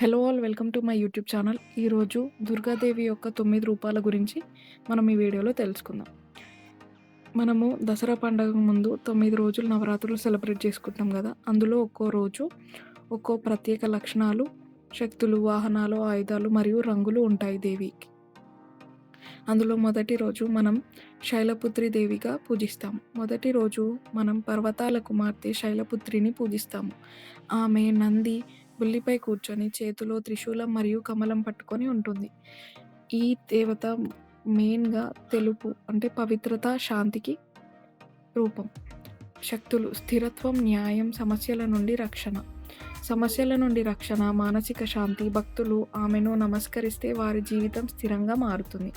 Hello all welcome to my YouTube channel. ఈరోజు దుర్గాదేవి యొక్క తొమ్మిది రూపాల గురించి మనం ఈ వీడియోలో తెలుసుకుందాం. మనము దసరా పండుగ ముందు తొమ్మిది రోజులు నవరాత్రులు సెలబ్రేట్ చేసుకుంటాం కదా. అందులో ఒక్కో రోజు ఒక్కో ప్రత్యేక లక్షణాలు శక్తులు వాహనాలు ఆయుధాలు మరియు రంగులు ఉంటాయి దేవికి. అందులో మొదటి రోజు మనం శైలపుత్రి దేవిగా పూజిస్తాము. మొదటి రోజు మనం పర్వతాల కుమార్తె శైలపుత్రిని పూజిస్తాము. ఆమె నంది బుల్లిపై కూర్చొని చేతిలో త్రిశూలం మరియు కమలం పట్టుకొని ఉంటుంది. ఈ దేవత మెయిన్గా తెలుపు అంటే పవిత్రత శాంతికి రూపం. శక్తులు స్థిరత్వం న్యాయం సమస్యల నుండి రక్షణ. సమస్యల నుండి రక్షణ మానసిక శాంతి భక్తులు ఆమెను నమస్కరిస్తే వారి జీవితం స్థిరంగా మారుతుంది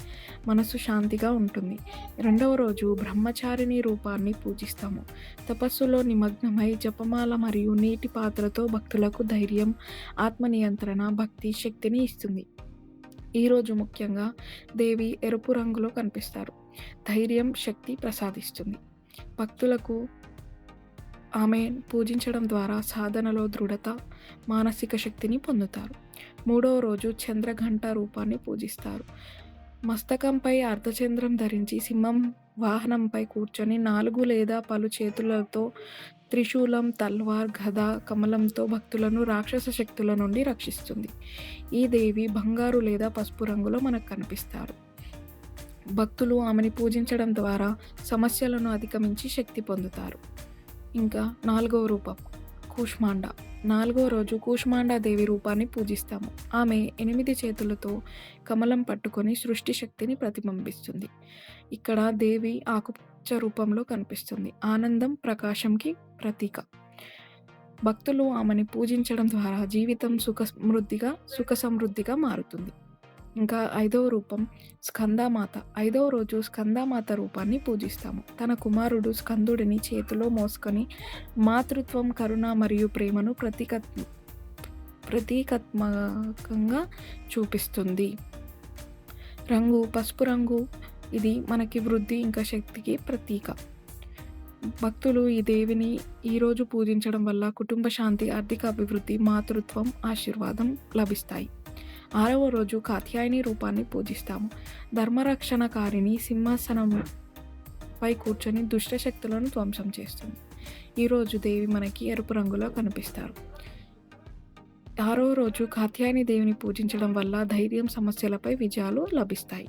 మనసు శాంతిగా ఉంటుంది. రెండవ రోజు బ్రహ్మచారిణి రూపాన్ని పూజిస్తాము. తపస్సులో నిమగ్నమై జపమాల మరియు నీటి పాత్రతో భక్తులకు ధైర్యం ఆత్మనియంత్రణ భక్తి శక్తిని ఇస్తుంది. ఈరోజు ముఖ్యంగా దేవి ఎరుపు రంగులో కనిపిస్తారు. ధైర్యం శక్తి ప్రసాదిస్తుంది. భక్తులకు ఆమె పూజించడం ద్వారా సాధనలో దృఢత మానసిక శక్తిని పొందుతారు. మూడవ రోజు చంద్రఘంట రూపాన్ని పూజిస్తారు. మస్తకంపై అర్ధచంద్రం ధరించి సింహం వాహనంపై కూర్చొని నాలుగు లేదా పలు చేతులతో త్రిశూలం తల్వార్ గద కమలంతో భక్తులను రాక్షస శక్తుల నుండి రక్షిస్తుంది. ఈ దేవి బంగారు లేదా పసుపు రంగులో మనకు కనిపిస్తారు. భక్తులు ఆమెని పూజించడం ద్వారా సమస్యలను అధిగమించి శక్తి పొందుతారు. ఇంకా నాలుగవ రూపం కూష్మాండ. నాలుగవ రోజు కూష్మాండాదేవి రూపాన్ని పూజిస్తాము. ఆమె ఎనిమిది చేతులతో కమలం పట్టుకొని సృష్టి శక్తిని ప్రతిబింబిస్తుంది. ఇక్కడ దేవి ఆకుపచ్చ రూపంలో కనిపిస్తుంది. ఆనందం ప్రకాశంకి ప్రతీక. భక్తులు ఆమెని పూజించడం ద్వారా జీవితం సుఖ సమృద్ధిగా సుఖ సమృద్ధిగా మారుతుంది. ఇంకా ఐదవ రూపం స్కందామాత. ఐదవ రోజు స్కందామాత రూపాన్ని పూజిస్తాము. తన కుమారుడు స్కందుడిని చేతిలో మోసుకొని మాతృత్వం కరుణ మరియు ప్రేమను ప్రతీక ప్రతీకాత్మకంగా చూపిస్తుంది. రంగు పసుపు రంగు. ఇది మనకి వృద్ధి ఇంకా శక్తికి ప్రతీక. భక్తులు ఈ దేవిని ఈరోజు పూజించడం వల్ల కుటుంబ శాంతి ఆర్థిక అభివృద్ధి మాతృత్వం ఆశీర్వాదం లభిస్తాయి. ఆరవ రోజు కాత్యాయని రూపాన్ని పూజిస్తాము. ధర్మరక్షణకారిని సింహాసనం పై కూర్చొని దుష్టశక్తులను ధ్వంసం చేస్తుంది. ఈరోజు దేవి మనకి ఎరుపు రంగులో కనిపిస్తారు. ఆరో రోజు కాత్యాయని దేవిని పూజించడం వల్ల ధైర్యం సమస్యలపై విజయాలు లభిస్తాయి.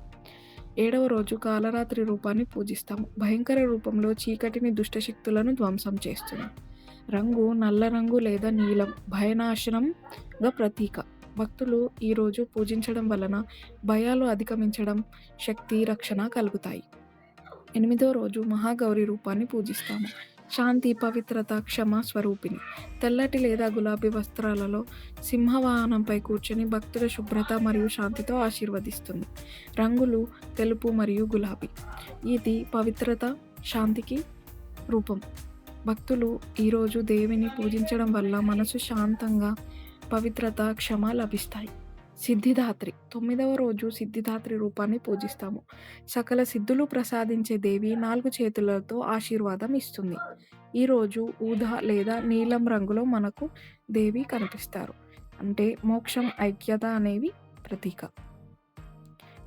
ఏడవ రోజు కాలరాత్రి రూపాన్ని పూజిస్తాము. భయంకర రూపంలో చీకటిని దుష్టశక్తులను ధ్వంసం చేస్తుంది. రంగు నల్ల రంగు లేదా నీలం. భయనాశనంగా ప్రతీక. భక్తులు ఈరోజు పూజించడం వలన భయాలు అధిగమించడం శక్తి రక్షణ కలుగుతాయి. ఎనిమిదో రోజు మహాగౌరి రూపాన్ని పూజిస్తాము. శాంతి పవిత్రత క్షమ స్వరూపిణి. తెల్లటి లేదా గులాబీ వస్త్రాలలో సింహవాహనంపై కూర్చొని భక్తుల శుభ్రత మరియు శాంతితో ఆశీర్వదిస్తుంది. రంగులు తెలుపు మరియు గులాబీ. ఇది పవిత్రత శాంతికి రూపం. భక్తులు ఈరోజు దేవిని పూజించడం వల్ల మనసు శాంతంగా పవిత్రత క్షమ లభిస్తాయి. సిద్ధిదాత్రి. తొమ్మిదవ రోజు సిద్ధిదాత్రి రూపాన్ని పూజిస్తాము. సకల సిద్ధులు ప్రసాదించే దేవి నాలుగు చేతులతో ఆశీర్వాదం ఇస్తుంది. ఈరోజు ఊదా లేదా నీలం రంగులో మనకు దేవి కనిపిస్తారు. అంటే మోక్షం ఐక్యత అనేవి ప్రతీక.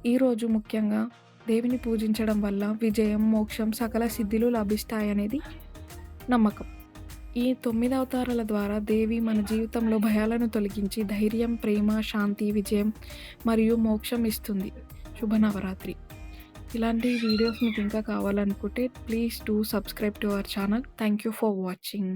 ఈరోజు ముఖ్యంగా దేవిని పూజించడం వల్ల విజయం మోక్షం సకల సిద్ధులు లభిస్తాయనేది నమ్మకం. ఈ తొమ్మిది అవతారాల ద్వారా దేవి మన జీవితంలో భయాలను తొలగించి ధైర్యం ప్రేమ శాంతి విజయం మరియు మోక్షం ఇస్తుంది. శుభ నవరాత్రి. ఇలాంటి వీడియోస్ మీకు ఇంకా కావాలనుకుంటే please do subscribe to our channel thank you for watching